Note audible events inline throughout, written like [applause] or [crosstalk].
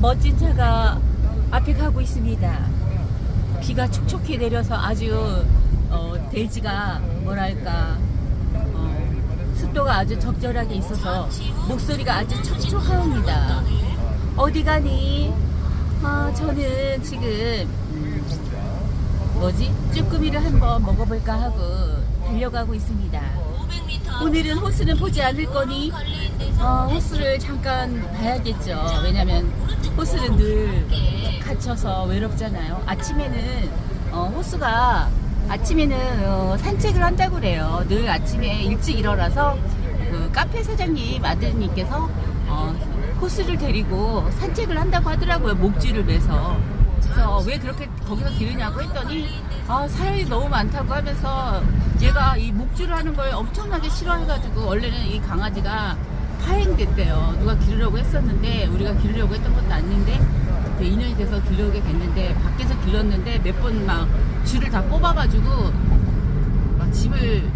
멋진 차가 앞에 가고 있습니다. 비가 촉촉히 내려서 아주 어, 대지가 뭐랄까 어, 습도가 아주 적절하게 있어서 목소리가 아주 촉촉합니다. 어디 가니? 아 저는 지금 음, 뭐지 쭈꾸미를 한번 먹어볼까 하고 달려가고 있습니다. 오늘은 호수는 보지 않을 거니 어, 호수를 잠깐 봐야겠죠. 왜냐면 호수는 늘 갇혀서 외롭잖아요. 아침에는 어, 호수가 아침에는 어, 산책을 한다고 그래요. 늘 아침에 일찍 일어나서 그 카페 사장님 아드님께서 어, 호수를 데리고 산책을 한다고 하더라고요. 목줄을 매서. 그래서 왜 그렇게 거기서 기르냐고 했더니 아 사람이 너무 많다고 하면서 얘가 이 목줄을 하는 걸 엄청나게 싫어해가지고 원래는 이 강아지가 파행됐대요. 누가 기르려고 했었는데 우리가 기르려고 했던 것도 아닌데 그 2년이 돼서 기르게 됐는데 밖에서 길렀는데 몇 번 막 줄을 다 뽑아가지고 막 집을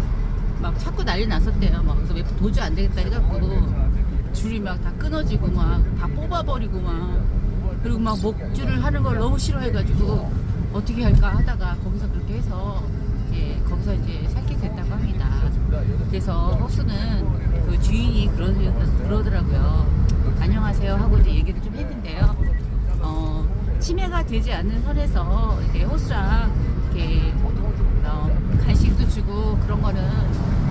막 찾고 난리 났었대요. 막 그래서 도저히 안 되겠다 해갖고 줄이 막 다 끊어지고 막 다 뽑아버리고 막 그리고 막 목줄을 하는 걸 너무 싫어해가지고 어떻게 할까 하다가 거기서 그렇게 해서 이제 거기서 이제 살게 됐다고 합니다. 그래서 호수는 그 주인이 그러, 그러더라고요. 안녕하세요 하고 이제 얘기를 좀 했는데요. 어, 치매가 되지 않는 선에서 이렇게 호수랑 이렇게 어, 간식도 주고 그런 거는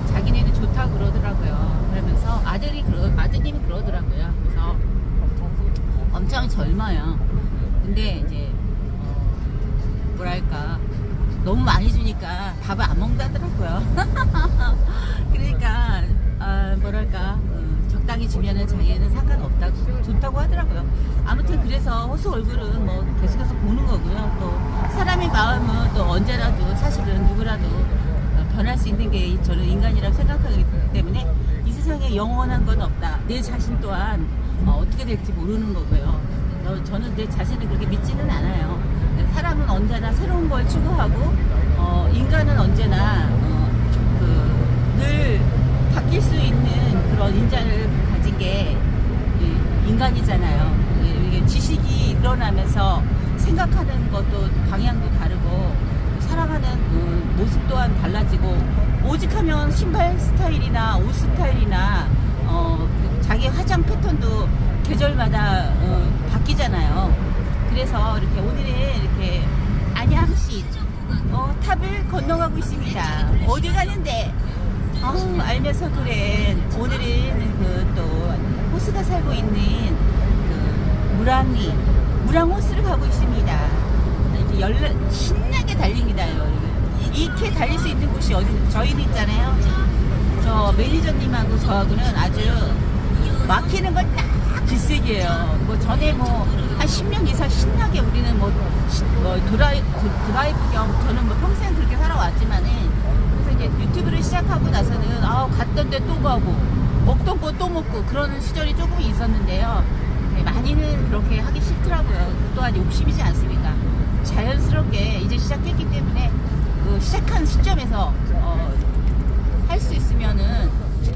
자기네는 좋다 그러더라고요. 그러면서 아들이 그러, 아드님이 그러더라고요. 그래서 엄청 젊어요. 근데 이제 어, 뭐랄까 너무 많이 주니까 밥을 안 먹는다더라고요. [laughs] 그러니까 아, 뭐랄까 음, 적당히 주면은 자기는 상관없다고 좋다고 하더라고요. 아무튼 그래서 호수 얼굴은 뭐 계속해서 보는 거고요. 또 사람의 마음은 또 언제라도 사실은 누구라도 어, 변할 수 있는 게 저는 인간이라고 생각하기 때문에 이 세상에 영원한 건 없다. 내 자신 또한 어, 어떻게 될지 모르는 거고요. 어, 저는 내 자신을 그렇게 믿지는 않아요. 사람은 언제나 새로운 걸 추구하고 어, 인간은 언제나 어, 그, 늘 바뀔 수 있는 그런 인자를 가진 게 이, 인간이잖아요. 이게- 지식이 늘어나면서 생각하는 것도 방향도 다르고 살아가는 그 모습 또한 달라지고 오직하면 신발 스타일이나 옷 스타일이나 어, 그 자기 화장 패턴도 계절마다 어, 바뀌잖아요. 그래서 이렇게 오늘은 이렇게 안양시 어, 탑을 건너가고 있습니다. 어디 가는데? 아우 알면서 그래. 오늘은 그 또 호수가 살고 있는 그 무랑리 무랑 호수를 가고 있습니다. 이렇게 열나 신나게 달립니다. 여기. 이렇게 달릴 수 있는 곳이 어디? 저희는 있잖아요. 저 매니저님하고 저하고는 아주 막히는 걸딱 질색이에요. 뭐 전에 뭐 한 10년 이상 신나게 우리는 뭐, 시- 뭐 드라이, 드- 드라이브 겸 저는 뭐 평생 그렇게 살아왔지만은 그래서 이제 유튜브를 시작하고 나서는 아우 갔던 데 또 가고 먹던 거 또 먹고 그러는 시절이 조금 있었는데요. 네, 많이는 그렇게 하기 싫더라고요. 그 또한 욕심이지 않습니까? 자연스럽게 이제 시작했기 때문에 그 시작한 시점에서 어, 할 수 있으면은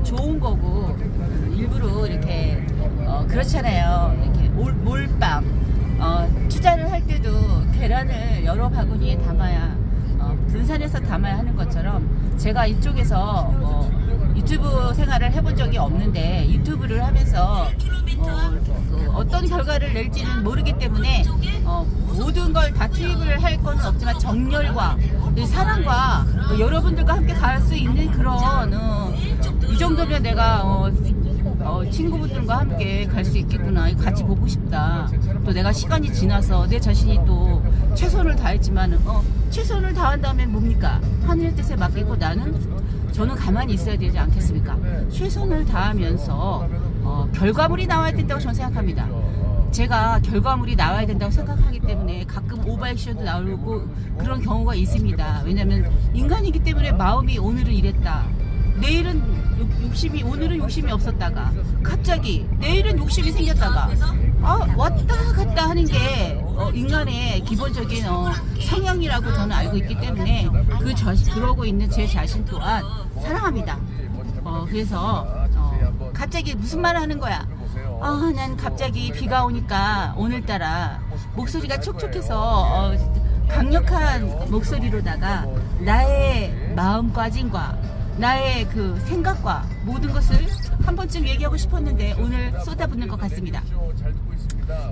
좋은 거고 음, 일부러 이렇게 어, 그렇잖아요. 이렇게 몰, 몰빵 어, 투자를 할 때도 계란을 여러 바구니에 담아야 어, 분산해서 담아야 하는 것처럼 제가 이쪽에서 어, 유튜브 생활을 해본 적이 없는데 유튜브를 하면서 어, 그 어떤 결과를 낼지는 모르기 때문에 어, 모든 걸 다 투입을 할건 없지만 정열과 이 사랑과 어, 여러분들과 함께 갈 수 있는 그런 어, 이 정도면 내가 어, 어, 친구분들과 함께 갈 수 있겠구나. 같이 보고 싶다. 또 내가 시간이 지나서 내 자신이 또 최선을 다했지만 어, 최선을 다한 다음에 뭡니까? 하늘의 뜻에 맡기고 나는 저는 가만히 있어야 되지 않겠습니까? 최선을 다하면서 어, 결과물이 나와야 된다고 저는 생각합니다. 제가 결과물이 나와야 된다고 생각하기 때문에 가끔 오버액션도 나오고 그런 경우가 있습니다. 왜냐면 인간이기 때문에 마음이 오늘은 이랬다. 내일은 욕- 욕심이 오늘은 욕심이 없었다가 갑자기 내일은 욕심이 생겼다가 아 왔다 갔다 하는 게 어, 인간의 기본적인 어, 성향이라고 저는 알고 있기 때문에 그 자신 그러고 있는 제 자신 또한 사랑합니다. 어, 그래서 어, 갑자기 무슨 말을 하는 거야? 아, 난 갑자기 비가 오니까 오늘따라 목소리가 촉촉해서 어, 강력한 목소리로다가 나의 마음가짐과 나의 그 생각과 모든 것을 한 번쯤 얘기하고 싶었는데 오늘 쏟아붓는 것 같습니다.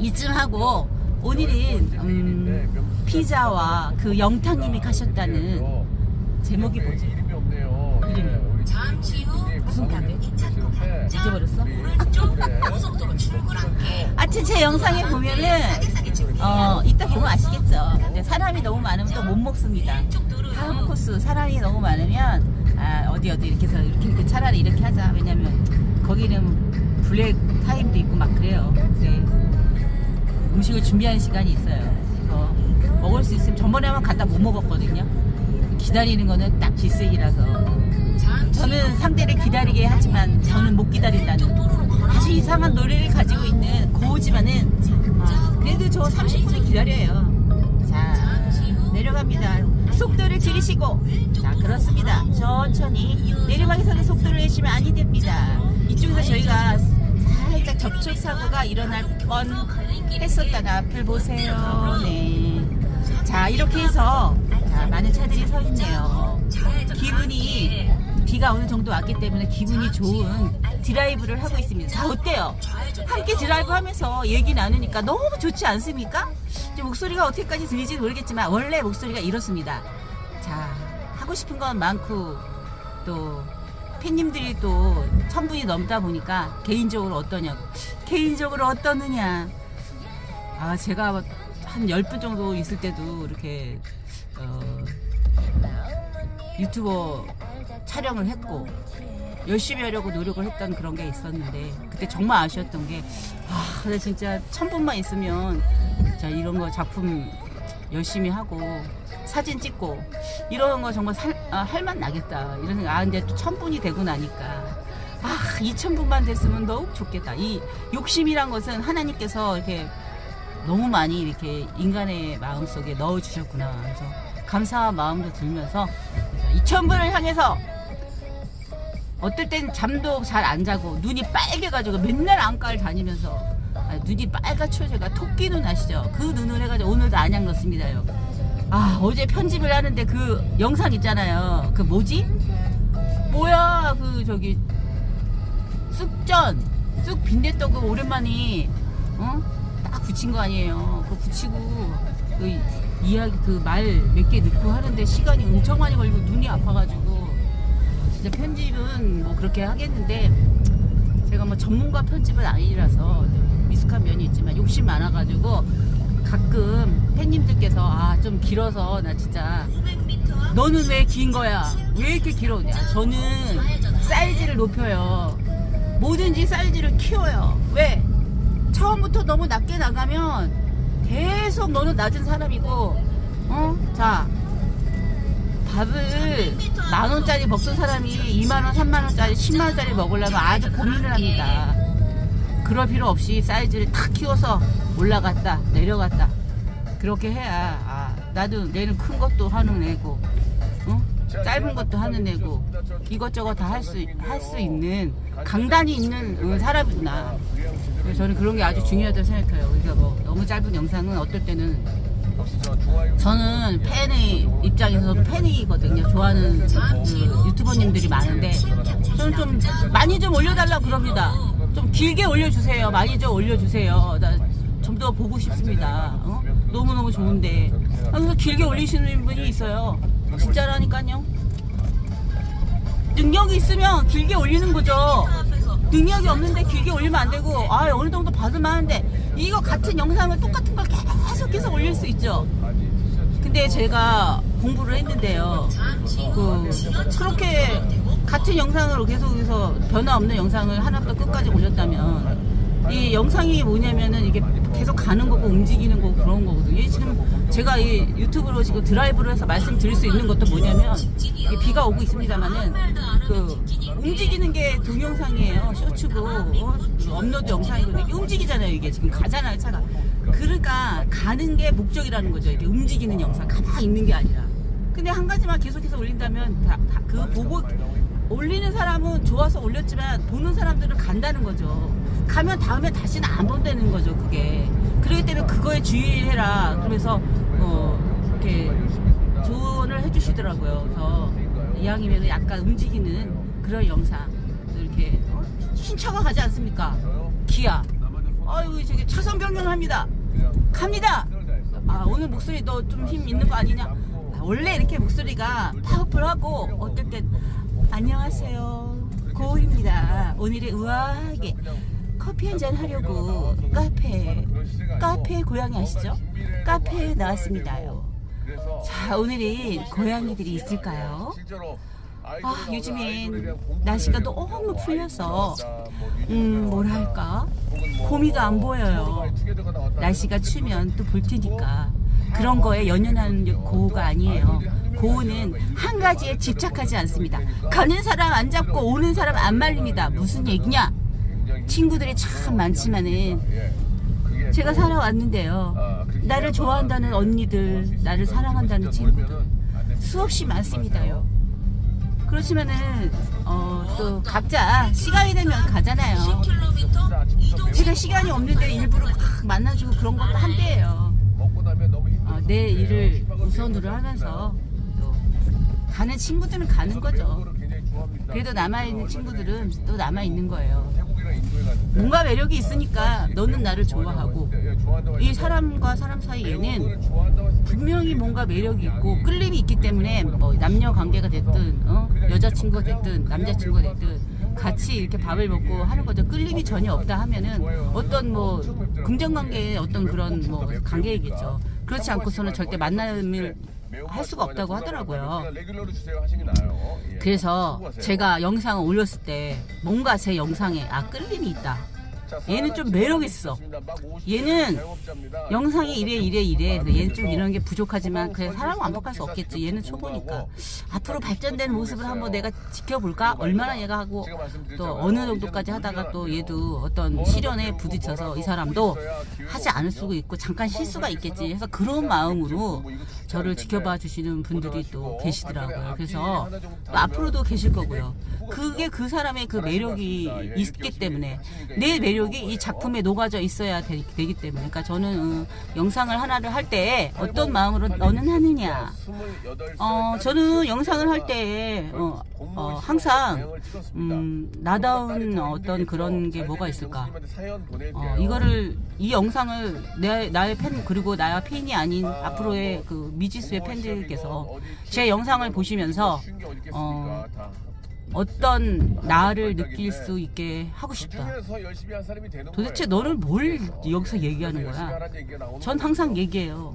이쯤 하고 오늘은 음, 피자와 그 영탁님이 가셨다는 제목이 뭐지? 이름이 잠시 후 무슨? 네. 잊어버렸어? 오른쪽 고속도로 출구랑께 하여튼 제 영상에 보면은 어 이따 보면 아시겠죠. 근데 사람이 너무 많으면 또 못 먹습니다. 다음 코스 사람이 너무 많으면 아 어디 어디 이렇게 해서 이렇게, 이렇게 차라리 이렇게 하자. 왜냐면 거기는 블랙 타임도 있고 막 그래요. 네. 음식을 준비하는 시간이 있어요. 이거 먹을 수 있으면 전번에 한번 갖다 못 먹었거든요. 기다리는 거는 딱 질색이라서 저는 상대를 기다리게 하지만 저는 못 기다린다는 아주 이상한 노래를 가지고 있는 고우지만은 아, 그래도 저 30분을 기다려요. 자 내려갑니다. 속도를 줄이시고 자 그렇습니다. 천천히 내리막에서는 속도를 내시면 아니 됩니다. 이쪽에서 저희가 살짝 접촉 사고가 일어날 뻔 했었다가 앞을 보세요. 네. 자 이렇게 해서 자, 많은 차들이 서 있네요. 기분이 비가 어느 정도 왔기 때문에 기분이 좋은 드라이브를 하고 있습니다. 자 어때요? 함께 드라이브 하면서 얘기 나누니까 너무 좋지 않습니까? 목소리가 어떻게까지 들릴지 모르겠지만 원래 목소리가 이렇습니다. 자 하고 싶은 건 많고 또 팬님들이 또 천분이 넘다 보니까 개인적으로 어떠냐고 개인적으로 어떠느냐 아 제가 한 10분 정도 있을 때도 이렇게 어, 유튜버 촬영을 했고 열심히 하려고 노력을 했던 그런 게 있었는데 그때 정말 아쉬웠던 게 아, 근데 진짜 천 분만 있으면 자 이런 거 작품 열심히 하고 사진 찍고 이런 거 정말 살, 아, 할만 나겠다. 이런 생각. 아 근데 또 천 분이 되고 나니까. 아 이천 분만 됐으면 더욱 좋겠다. 이 욕심이란 것은 하나님께서 이렇게 너무 많이 이렇게 인간의 마음 속에 넣어 주셨구나. 그래서 감사한 마음도 들면서 2천분을 향해서 어떨 땐 잠도 잘 안 자고 눈이 빨개가지고 맨날 안과를 다니면서 아, 눈이 빨갛죠 제가. 토끼 눈 아시죠? 그 눈을 해가지고 오늘도 안약 넣습니다요. 아 어제 편집을 하는데 그 영상 있잖아요. 그 뭐지? 뭐야 그 저기 쑥전 쑥 빈대떡 그 오랜만에 어? 딱 붙인 거 아니에요. 그거 붙이고 그 이야기 그 말 몇 개 넣고 하는데 시간이 엄청 많이 걸리고 눈이 아파가지고 진짜 편집은 뭐 그렇게 하겠는데 제가 뭐 전문가 편집은 아니라서 미숙한 면이 있지만 욕심 많아가지고 가끔 팬님들께서 아 좀 길어서 나 진짜 500m 너는 왜 긴 거야? 왜 이렇게 길어? 야, 저는 사이즈를 높여요. 뭐든지 사이즈를 키워요. 왜? 처음부터 너무 낮게 나가면 계속 너는 낮은 사람이고, 어? 자, 밥을 만 원짜리 먹던 사람이 2만 원, 3만 원짜리, 10만 원짜리 먹으려면 아주 고민을 합니다. 그럴 필요 없이 사이즈를 탁 키워서 올라갔다, 내려갔다. 그렇게 해야, 아, 나도 내는 큰 것도 하는 애고, 어? 짧은 것도 하는 애고, 이것저것 다 할 수, 할 수 있는, 강단이 있는 어, 사람이구나. 저는 그런 게 아주 중요하다고 생각해요. 그러니까 뭐, 너무 짧은 영상은 어떨 때는 저는 팬의 입장에서도 팬이거든요. 좋아하는 그 유튜버님들이 많은데 저는 좀 많이 좀 올려달라 그럽니다. 좀 길게 올려주세요. 많이 좀 올려주세요. 나 좀 더 보고 싶습니다. 어? 너무너무 좋은데. 그래서 길게 올리시는 분이 있어요. 진짜라니까요. 능력이 있으면 길게 올리는 거죠. 능력이 없는데 길게 올리면 안 되고, 아, 어느 정도 받을만 하는데, 이거 같은 영상을 똑같은 걸 계속해서 올릴 수 있죠. 근데 제가 공부를 했는데요. 그, 그렇게 같은 영상으로 계속해서 변화 없는 영상을 하나부터 끝까지 올렸다면, 이 영상이 뭐냐면은 이게 계속 가는 거고 움직이는 거고 그런 거거든요. 이 지금 제가 이 유튜브로 지금 드라이브로 해서 말씀드릴 수 있는 것도 뭐냐면, 비가 오고 있습니다만은, 그, 움직이는 게 동영상이에요. 쇼츠고, 어? 그 업로드 영상이고, 이게 움직이잖아요. 이게 지금 가잖아요, 차가. 그러니까 가는 게 목적이라는 거죠. 이게 움직이는 영상. 가만히 있는 게 아니라. 근데 한 가지만 계속해서 올린다면, 다, 다 그 보고, 올리는 사람은 좋아서 올렸지만, 보는 사람들은 간다는 거죠. 가면 다음에 다시는 안 본다는 거죠 그게. 그렇기 때문에 그거에 주의해라. 그러면서 어 이렇게 조언을 해주시더라고요. 그래서 이왕이면 약간 움직이는 그런 영상. 또 이렇게 어? 신차가 가지 않습니까? 기아. 아이고 저기 차선 변경합니다. 갑니다. 아 오늘 목소리 너 좀 힘 있는 거 아니냐? 아, 원래 이렇게 목소리가 파워풀하고 어떨 때 안녕하세요 고울입니다 오늘의 우아하게 커피 한잔 하려고 카페 카페 고양이 아시죠? 카페에 나왔습니다요 자 오늘은 고양이들이 있을까요? 아 요즘엔 날씨가 너무 풀려서 음 뭐랄까 고미가 안 보여요 날씨가 추면 또 볼 테니까 그런 거에 연연하는 고우가 아니에요. 고우는 한 가지에 집착하지 않습니다. 가는 사람 안 잡고 오는 사람 안 말립니다. 무슨 얘기냐? 친구들이 참 많지만은 제가 살아왔는데요. 나를 좋아한다는 언니들, 나를 사랑한다는 친구들 수없이 많습니다요. 그렇지만은 어, 또 각자 시간이 되면 가잖아요. 10km 이동 제가 시간이 없는데 일부러 막 만나주고 그런 것도 한때예요. 어, 내 일을 우선으로 하면서 또 가는 친구들은 가는 거죠. 그래도 남아있는 친구들은 또 남아있는 거예요. 뭔가 매력이 있으니까 너는 나를 좋아하고 예, 이 사람과 사람 사이에는 분명히 뭔가 매력이 있고 끌림이 있기 때문에 뭐 남녀 관계가 됐든 어? 여자친구가 됐든 남자친구가 됐든 같이 이렇게 밥을 먹고 하는 거죠. 끌림이 전혀 없다 하면은 어떤 뭐 긍정 관계의 어떤 그런 뭐 관계이겠죠. 그렇지 않고서는 절대 만남을 할 수가 없다고 하더라고요. 예. 그래서. 제가 영상을 올렸을 때 뭔가 제 영상에 아 끌림이 있다. 자, 얘는 좀 매력 있어. 막50 얘는. 영상이 이래 이래 이래. 얘는 좀 이런 게 부족하지만 그래 사람 완벽할 수 없겠지. 얘는 초보니까. 앞으로 발전된 모습을 한번 내가 지켜볼까? 얼마나 얘가 하고 또 어느 정도까지 하다가 또 얘도 어떤 시련에 부딪혀서 이 사람도 하지 않을 수도 있고 잠깐 실수가 있겠지 해서 그런 마음으로 저를 지켜봐 주시는 분들이 또 계시더라고요. 그래서 또 앞으로도 계실 거고요. 그게 그 사람의 그 매력이 있기 때문에 내 매력 이 이 작품에 녹아져 있어야 되, 기 때문에. 그러니까 저는 어, 영상을 하나를 할 때 어떤 마음으로 너는 하느냐. 어 저는 영상을 할 때 어, 어, 항상 음, 나다운 어떤 그런 게 뭐가 있을까. 어, 이거를 이 영상을 내 나의 팬 그리고 나의 팬이 아닌 앞으로의 그 미지수의 팬들께서 제 영상을 보시면서 어, 어떤 나를 느낄 수 있게 하고 싶다. 도대체 너는 뭘 여기서 얘기하는 거야? 전 항상 얘기해요.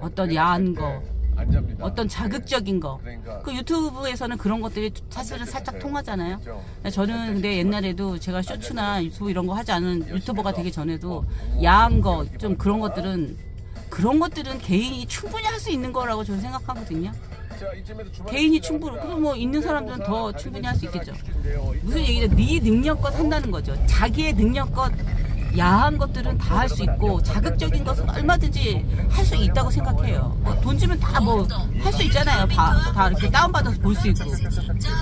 어떤 야한 거, 어떤 자극적인 거. 그 유튜브에서는 그런 것들이 사실은 살짝 통하잖아요. 저는 근데 옛날에도 제가 쇼츠나 유튜브 이런 거 하지 않은 유튜버가 되기 전에도 야한 거, 좀 그런 것들은 그런 것들은 개인이 충분히 할 수 있는 거라고 저는 생각하거든요. 개인이 충분히 그럼 뭐 있는 사람들은 더 충분히 할 수 있겠죠. 무슨 얘기냐? 네 능력껏 한다는 거죠. 자기의 능력껏 야한 것들은 다 할 수 있고 자극적인 것은 얼마든지 할 수 있다고 생각해요. 뭐 돈 주면 다 뭐 할 수 있잖아요. 다, 다 이렇게 다운받아서 볼 수 있고.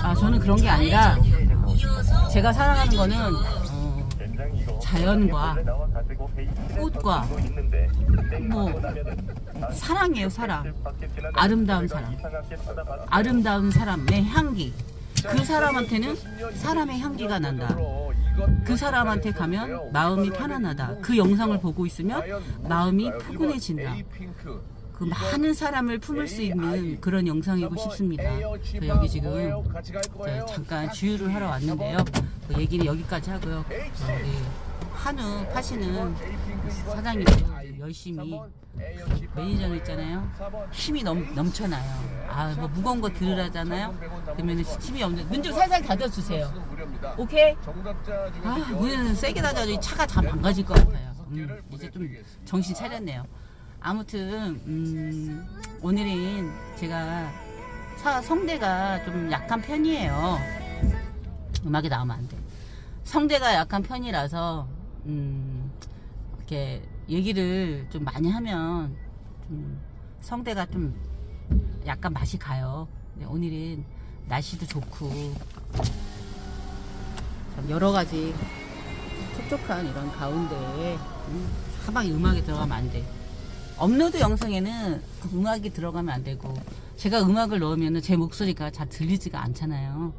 아 저는 그런 게 아니라 제가 사랑하는 거는 어, 자연과 꽃과 뭐 사랑이에요 사랑. 아름다운 사람 아름다운 사람의 향기. 그 사람한테는 사람의 향기가 난다. 그 사람한테 가면 마음이 편안하다. 그 영상을 보고 있으면 마음이 포근해진다. 그 많은 사람을 품을 수 있는 그런 영상이고 싶습니다. 저 여기 지금 저 잠깐 주유를 하러 왔는데요. 그 얘기는 여기까지 하고요. 어, 우리 한우 파시는 사장님도 열심히 매니저는 있잖아요. 힘이 넘, 넘쳐나요. 아, 뭐 무거운 거 들으라잖아요. 그러면 힘이 없는, 문좀 살살 닫아주세요. 오케이? 아, 문은 세게 닫아줘. 차가 다 망가질 것 같아요. 음, 이제 좀 정신 차렸네요. 아무튼, 음, 오늘은 제가 사, 성대가 좀 약한 편이에요. 음악이 나오면 안 돼. 성대가 약한 편이라서, 음, 이렇게 얘기를 좀 많이 하면 좀 성대가 좀 약간 맛이 가요. 오늘은 날씨도 좋고 참 여러 가지 촉촉한 이런 가운데에 음, 사방에 음악이 들어가면 안 돼. 업로드 영상에는 음악이 들어가면 안 되고 제가 음악을 넣으면 제 목소리가 잘 들리지가 않잖아요.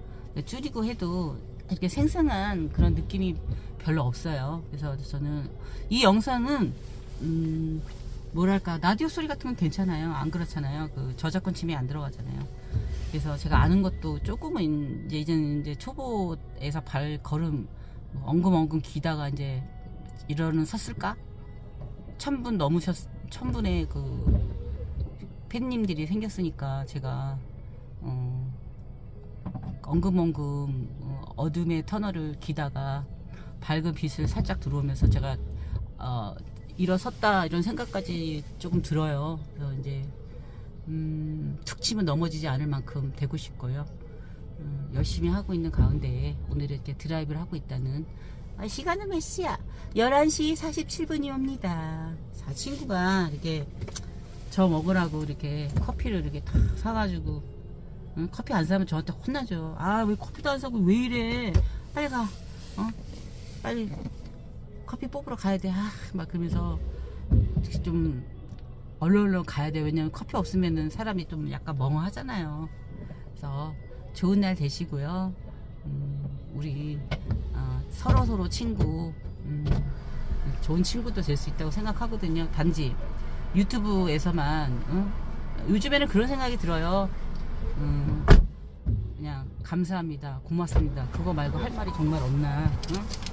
줄이고 해도 이렇게 생생한 그런 느낌이 별로 없어요. 그래서 저는 이 영상은 음, 뭐랄까 라디오 소리 같은 건 괜찮아요. 안 그렇잖아요. 그 저작권 침해 안 들어가잖아요. 그래서 제가 아는 것도 조금은 이제 이제는 이제 초보에서 발 걸음 뭐 엉금엉금 기다가 이제 이러는 섰을까? 천분 넘으셨 천분의 그 팬님들이 생겼으니까 제가 어, 엉금엉금 어, 어둠의 터널을 기다가 밝은 빛을 살짝 들어오면서 제가 어, 일어섰다 이런 생각까지 조금 들어요. 그래서 이제 음, 툭 치면 넘어지지 않을 만큼 되고 싶고요. 음, 열심히 하고 있는 가운데 오늘 이렇게 드라이브를 하고 있다는 아, 시간은 몇 시야? 11시 47분이 옵니다. 자, 친구가 이렇게 저 먹으라고 이렇게 커피를 이렇게 다 사가지고 응? 커피 안 사면 저한테 혼나죠. 아, 왜 커피도 안 사고 왜 이래? 빨리 가. 어? 빨리 커피 뽑으러 가야 돼. 아, 막 그러면서 좀 얼른 가야 돼. 왜냐면 커피 없으면은 사람이 좀 약간 멍하잖아요. 그래서 좋은 날 되시고요. 음, 우리 어, 서로 서로 친구, 음, 좋은 친구도 될 수 있다고 생각하거든요. 단지 유튜브에서만 응? 요즘에는 그런 생각이 들어요. 음, 그냥 감사합니다, 고맙습니다. 그거 말고 할 말이 정말 없나? 응?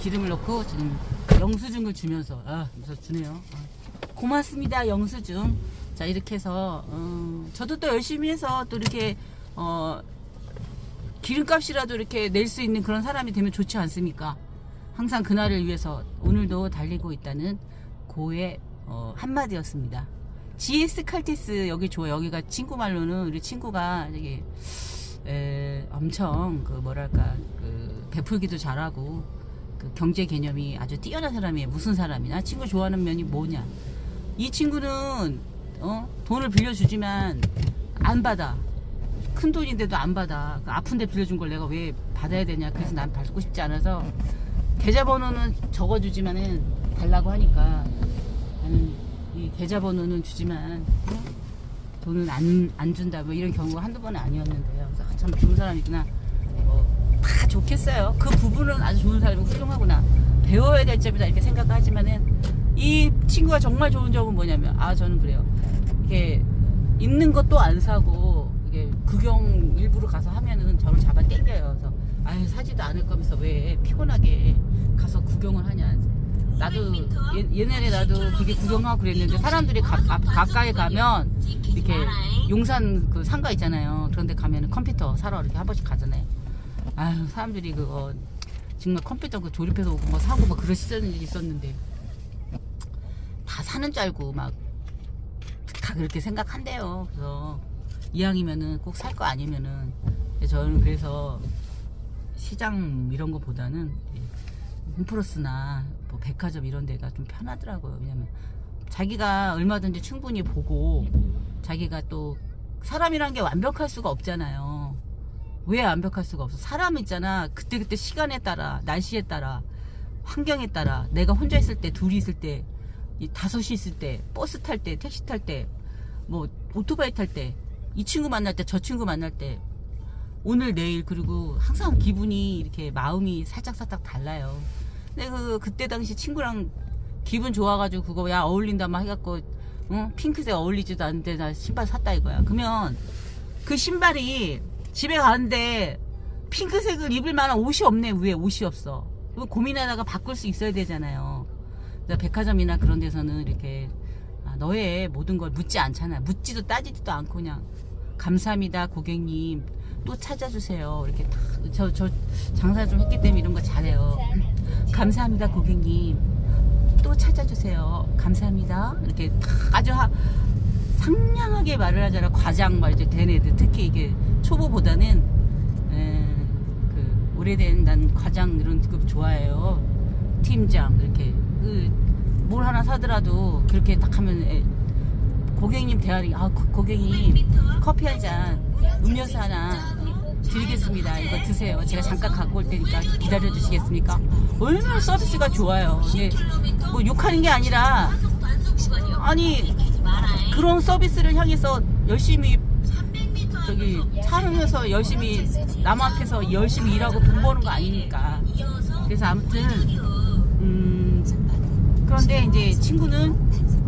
기름을 넣고 지금 영수증을 주면서 아, 그래서 주네요. 아. 고맙습니다, 영수증. 자 이렇게 해서 어, 저도 또 열심히 해서 또 이렇게 어, 기름값이라도 이렇게 낼 수 있는 그런 사람이 되면 좋지 않습니까? 항상 그날을 위해서 오늘도 달리고 있다는 고의 어, 한마디였습니다. GS 칼테스 여기 좋아. 여기가 친구 말로는 우리 친구가 되게 에, 엄청 그 뭐랄까 그 베풀기도 잘하고 그 경제 개념이 아주 뛰어난 사람이에요. 무슨 사람이나 친구 좋아하는 면이 뭐냐? 이 친구는 어 돈을 빌려주지만 안 받아. 큰 돈인데도 안 받아. 그 아픈데 빌려준 걸 내가 왜 받아야 되냐. 그래서 난 받고 싶지 않아서 계좌번호는 적어주지만은 달라고 하니까 나는 이 계좌번호는 주지만 어? 돈은 안, 안 준다. 뭐 이런 경우가 한두 번은 아니었는데요. 아, 참 좋은 사람이구나. 좋겠어요. 그 부분은 아주 좋은 사람이고 훌륭하구나. 배워야 될 점이다. 이렇게 생각하지만은 이 친구가 정말 좋은 점은 뭐냐면 아 저는 그래요. 이게 있는 것도 안 사고 이게 구경 일부러 가서 하면은 저를 잡아 당겨요. 그래서 아유 사지도 않을 거면서 왜 피곤하게 가서 구경을 하냐. 나도 예, 옛날에 나도 그게 구경하고 그랬는데 사람들이 가, 앞, 가까이 가면 이렇게 용산 그 상가 있잖아요. 그런데 가면은 컴퓨터 사러 이렇게 한 번씩 가잖아요. 아유 사람들이 그거 정말 컴퓨터 그 조립해서 오고 뭐 사고 뭐 그런 시절이 있었는데 다 사는 줄 알고 막 다 그렇게 생각한대요. 그래서 이왕이면은 꼭 살 거 아니면은 저는 그래서 시장 이런 거보다는 홈플러스나 뭐 백화점 이런 데가 좀 편하더라고요. 왜냐면 자기가 얼마든지 충분히 보고 자기가 또 사람이란 게 완벽할 수가 없잖아요. 왜 완벽할 수가 없어? 사람 있잖아. 그때그때 시간에 따라, 날씨에 따라, 환경에 따라, 내가 혼자 있을 때, 둘이 있을 때, 이 다섯이 있을 때, 버스 탈 때, 택시 탈 때, 뭐, 오토바이 탈 때, 이 친구 만날 때, 저 친구 만날 때, 오늘, 내일, 그리고 항상 기분이 이렇게 마음이 살짝살짝 달라요. 근데 그, 그때 당시 친구랑 기분 좋아가지고 그거 야, 어울린다 막 해갖고, 응? 핑크색 어울리지도 않는데 나 신발 샀다 이거야. 그러면 그 신발이 집에 가는데 핑크색을 입을 만한 옷이 없네, 위에 옷이 없어. 고민하다가 바꿀 수 있어야 되잖아요. 백화점이나 그런 데서는 이렇게 아, 너의 모든 걸 묻지 않잖아. 묻지도 따지지도 않고 그냥 감사합니다, 고객님. 또 찾아주세요. 이렇게 저, 저 장사 좀 했기 때문에 이런 거 잘해요. [laughs] 감사합니다, 고객님. 또 찾아주세요. 감사합니다. 이렇게 탁 아주 하, 상냥하게 말을 하잖아. 과장 말 이제 된 애들 특히 이게 초보보다는 에, 그 오래된 난 과장 이런 급 좋아해요. 팀장 이렇게 그, 뭘 하나 사더라도 그렇게 딱 하면 에, 고객님 대하리 아 고, 고객님 커피 한 잔 음료수 하나 드리겠습니다. 이거 드세요. 제가 잠깐 갖고 올 테니까 기다려 주시겠습니까? 얼마나 서비스가 좋아요. 이게 뭐 욕하는 게 아니라 아니 그런 서비스를 향해서 열심히 저기 차르면서 열심히 남 앞에서 열심히 일하고 돈 버는 거 아니니까. 그래서 아무튼 음 그런데 이제 친구는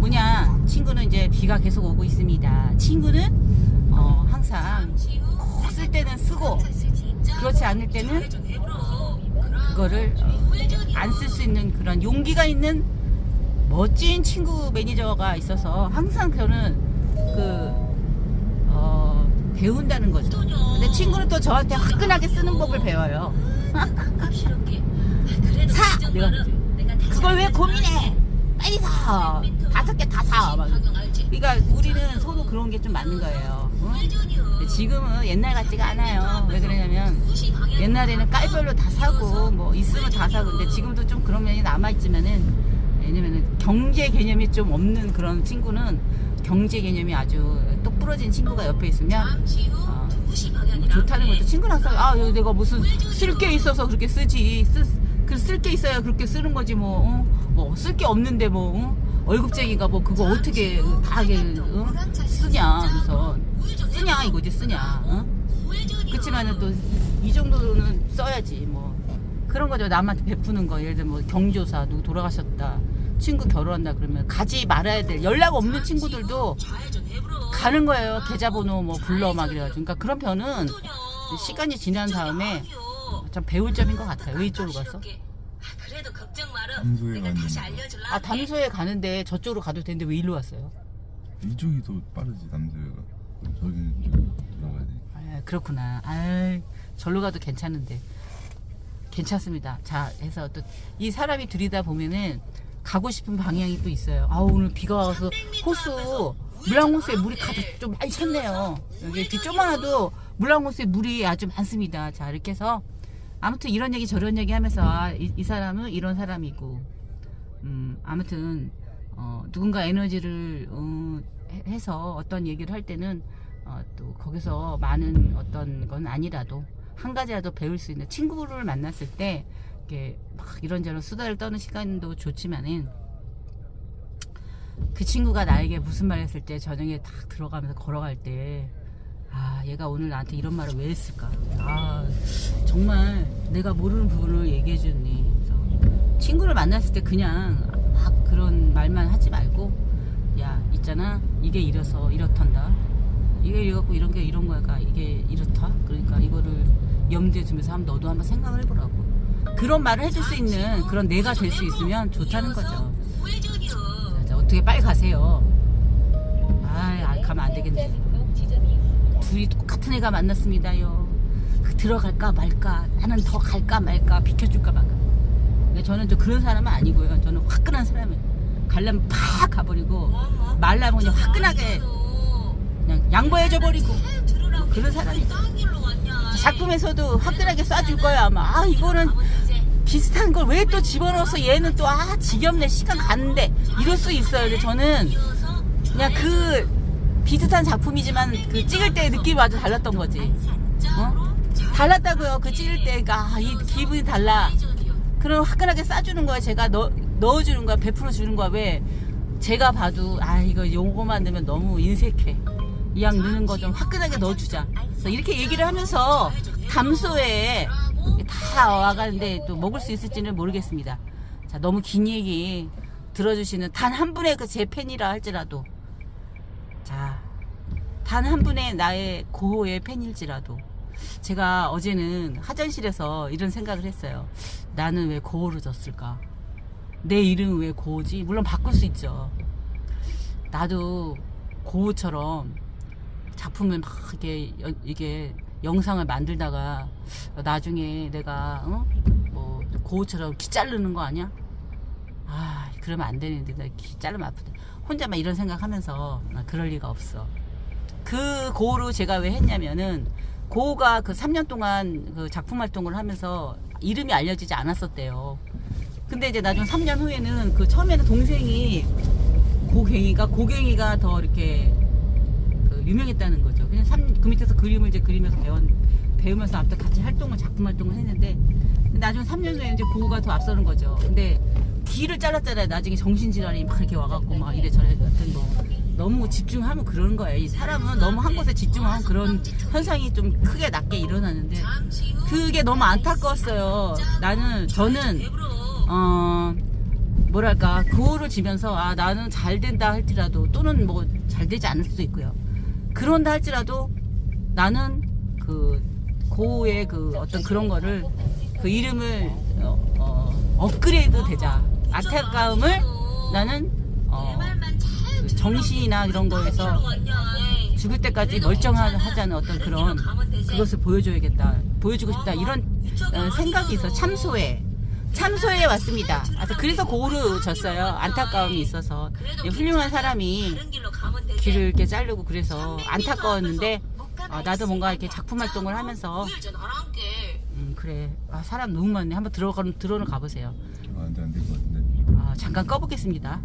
뭐냐? 친구는 이제 비가 계속 오고 있습니다. 친구는 어 항상 꼭쓸 때는 쓰고 그렇지 않을 때는 그거를 안쓸 수 있는 그런 용기가 있는 멋진 친구 매니저가 있어서 항상 저는 그 어, 배운다는 거죠. 근데 친구는 또 저한테 화끈하게 쓰는 법을 배워요. [laughs] 사! 내가. 그걸 왜 고민해? 빨리 사! 다섯 개 다 사! 막. 그러니까 우리는 서로 그런 게 좀 맞는 거예요. 응? 지금은 옛날 같지가 않아요. 왜 그러냐면 옛날에는 깔별로 다 사고 뭐 있으면 다 사고 근데 지금도 좀 그런 면이 남아있지만은 왜냐면은 경제 개념이 좀 없는 그런 친구는 경제 개념이 아주 똑 부러진 친구가 옆에 있으면 어, 뭐 좋다는 거죠. 친구랑 싸, 아, 여기 내가 무슨 쓸 게 있어서 그렇게 쓰지. 그쓸게 있어야 그렇게 쓰는 거지, 뭐. 어? 뭐쓸 게 없는데, 뭐. 어? 월급쟁이가 뭐 그거 어떻게 다 어? 쓰냐. 그래서 쓰냐, 이거지, 쓰냐. 어? 그렇지만은 또 이 정도는 써야지, 뭐. 그런 거죠. 남한테 베푸는 거. 예를 들면 뭐 경조사, 누구 돌아가셨다. 친구 결혼한다 그러면 가지 말아야 될 연락 없는 친구들도 가는 거예요. 계좌번호 뭐 불러 막 이래가지고. 그러니까 그런 편은 시간이 지난 다음에 좀 배울 점인 것 같아요. 왜 이쪽으로 갔어? 그래도 걱정 마라. 담소에. 다시 알려줄라. 아 담소에 가는데 저쪽으로 가도 되는데 왜 일로 왔어요? 이쪽이 더 빠르지 남자가 저기는 좀 들어가야 돼 아, 그렇구나. 아, 절로 가도 괜찮은데. 괜찮습니다. 자, 해서 또 이 사람이 들이다 보면은 가고 싶은 방향이 또 있어요. 아, 오늘 비가 와서 호수 물랑호수에 물이 가득 좀 많이 찼네요. 여기 비 좀만 와도 물랑호수에 물이 아주 많습니다. 자, 이렇게 해서 아무튼 이런 얘기 저런 얘기 하면서 아, 이, 이 사람은 이런 사람이고 음, 아무튼 어, 누군가 에너지를 어, 해- 해서 어떤 얘기를 할 때는 어, 또 거기서 많은 어떤 건 아니라도 한 가지라도 배울 수 있는 친구를 만났을 때 이렇게 막 이런저런 수다를 떠는 시간도 좋지만은 그 친구가 나에게 무슨 말 했을 때 저녁에 딱 들어가면서 걸어갈 때 아, 얘가 오늘 나한테 이런 말을 왜 했을까? 아, 정말 내가 모르는 부분을 얘기해 주니. 친구를 만났을 때 그냥 막 그런 말만 하지 말고, 야, 있잖아. 이게 이래서 이렇단다. 이게 이래갖고 이런 게 이런 거야. 이게 이렇다. 그러니까 이거를 염두에 두면서 한번 너도 한번 생각을 해보라고. 그런 말을 해줄 수 있는 그런 내가 될 수 있으면 좋다는 거죠. 자, 자, 어떻게 빨리 가세요. 아, 아 가면 안 되겠네. 둘이 똑같은 애가 만났습니다요. 그 들어갈까 말까, 나는 더 갈까 말까, 비켜줄까 말까. 저는 또 그런 사람은 아니고요. 저는 화끈한 사람이에요. 가려면 팍 가버리고, 말라면 그냥 화끈하게 그냥 양보해줘 버리고. 그런 사람이죠. 작품에서도 화끈하게 쏴줄 거야, 아마. 아, 이거는 비슷한 걸 왜 또 집어넣어서 얘는 또, 아, 지겹네. 시간 가는데. 이럴 수 있어요. 근데 저는 그냥 그 비슷한 작품이지만 그 찍을 때 느낌이 아주 달랐던 거지. 어? 달랐다고요. 그 찍을 때, 아, 이 기분이 달라. 그럼 화끈하게 싸주는 거야. 제가 넣, 넣어주는 거야. 베풀어 주는 거야. 왜? 제가 봐도, 아, 이거 요거만 넣으면 너무 인색해. 이양 넣는 거 좀 화끈하게 넣어주자. 그래서 이렇게 얘기를 하면서 담소에 다 와가는데 또 먹을 수 있을지는 모르겠습니다. 자, 너무 긴 얘기 들어주시는 단 한 분의 그 제 팬이라 할지라도 자, 단 한 분의 나의 고호의 팬일지라도 제가 어제는 화장실에서 이런 생각을 했어요. 나는 왜 고호를 졌을까? 내 이름은 왜 고호지? 물론 바꿀 수 있죠. 나도 고호처럼 작품을 막 이게 이게 영상을 만들다가 나중에 내가 어? 뭐 고호처럼 키 자르는 거 아니야? 아 그러면 안 되는데 나키 자르면 아프다. 혼자만 이런 생각하면서 나 그럴 리가 없어. 그 고호로 제가 왜 했냐면은 고호가 그 3년 동안 그 작품 활동을 하면서 이름이 알려지지 않았었대요. 근데 이제 나중 3년 후에는 그 처음에는 동생이 고갱이가 고갱이가 더 이렇게 그 유명했다는 거죠. 그냥 삼, 그 밑에서 그림을 이제 그리면서 배웠, 배우면서 아무튼 같이 활동을 작품 활동을 했는데 나중에 3년 후에 이제 고우가 더 앞서는 거죠. 근데 귀를 잘랐잖아요. 나중에 정신질환이 막 이렇게 와갖고 막 이래저래 하여튼 뭐 너무 집중하면 그러는 거예요. 이 사람은 너무 한 곳에 집중하면 그런 현상이 좀 크게 낮게 일어나는데 그게 너무 안타까웠어요. 나는 저는. 어 뭐랄까 고우를 지면서 아 나는 잘 된다 할지라도 또는 뭐 잘 되지 않을 수도 있고요. 그런다 할지라도 나는 그 고우의 그 어떤 그런 거를 그 이름을 어, 어, 업그레이드 되자. 안타까움을 나는 어, 그 정신이나 이런 거에서 죽을 때까지 멀쩡하자는 어떤 그런 그것을 보여줘야겠다 보여주고 싶다 이런 어, 생각이 있어. 참소에 참소에 왔습니다. 그래서 그래서 고우를 졌어요. 안타까움이 있어서. 예, 훌륭한 사람이 길을 이렇게 자르고 그래서 안타까웠는데 아, 나도 뭔가 이렇게 작품 활동을 하면서. 음, 그래. 아, 사람 너무 많네. 한번 들어가 들어는 가보세요. 아, 아, 잠깐 꺼보겠습니다.